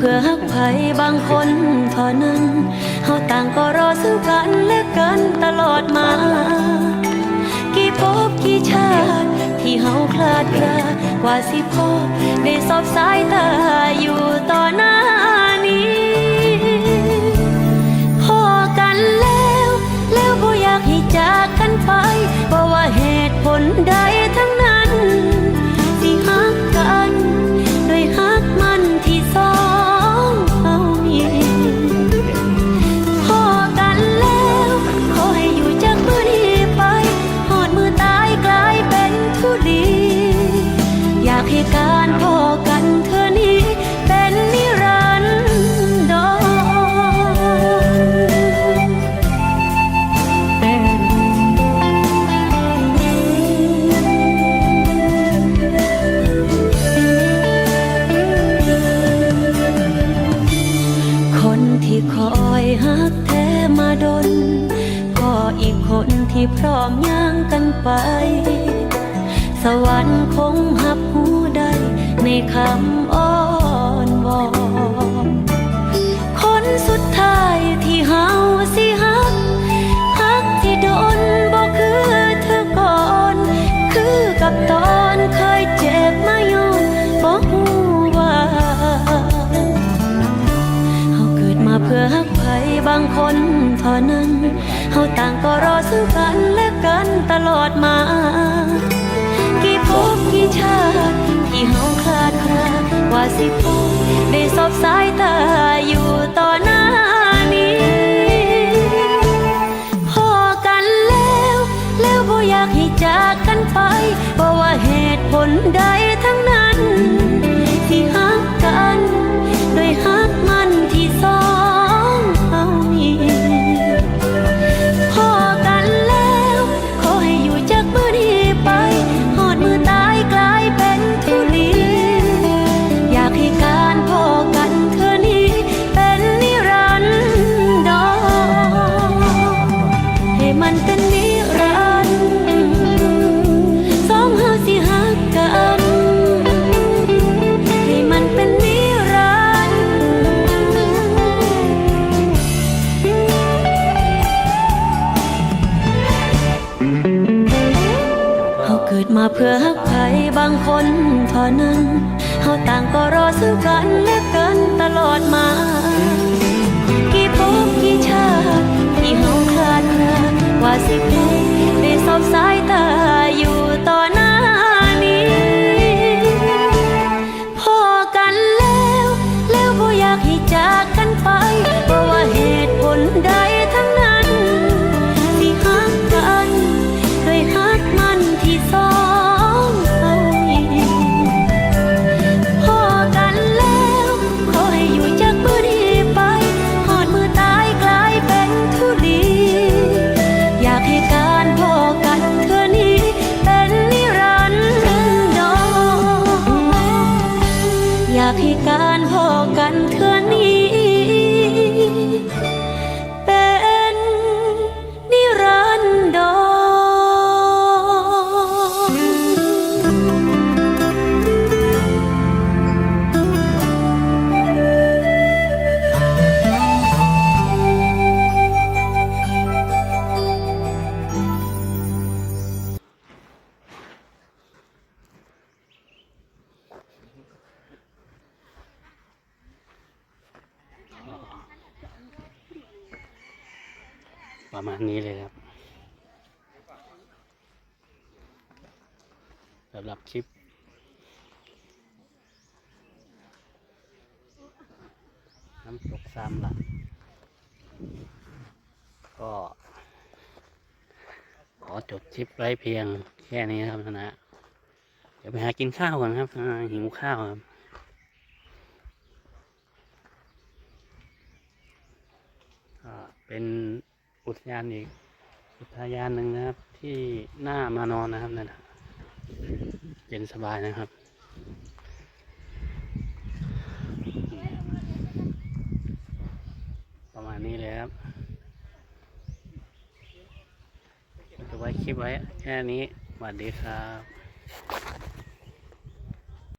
เพื่อหักไผบางคนเท่านั้นเฮาต่างก็รอซึ่งกันและกันตลอดมา กี่พบกี่ชาติที่เฮาคลาดกลากว่าสิพอได้สอบสายตาอยู่ต่อหน้า ที่พร้อมย่างกันไป สวรรค์คงหับหูได้ในคำอ้อนวอนคนสุดท้ายที่เฮาสิฮักฮักที่โดนบอกคือเธอก่อน คือกับตอนเคยเจ็บมาย้อนบอกหูว่าเฮาเกิดมาเพื่อฮักไผบางคนเท่านั้นเฮาต่างก็รอ ซึ่งกันและกันตลอดมา กี่พบกี่ชาติที่เฮาคลาดคลาว่าสิพบได้สอบสายตาอยู่ต่อหน้า ไผบางคนเท่านั้นเฮาต่างก็รอซึ่งกันและกันตลอดมา กี่พบกี่ชาติที่เฮาคลาดคลาว่าสิพบได้สอบสายตา ประมาณนี้เลยครับสำหรับคลิป น้ำตกสามหลักก็ขอจบคลิปไว้เพียงแค่นี้ครับนะ เดี๋ยวไปหากินข้าวก่อนครับหิวข้าวครับเป็น อุทยานอีก อุทยานหนึ่งนะครับ ที่หน่ามานอนนะครับนั่นเย็นสบายนะครับประมาณนี้เลยครับจะไว้คลิปไว้แค่นี้สวัสดีครับ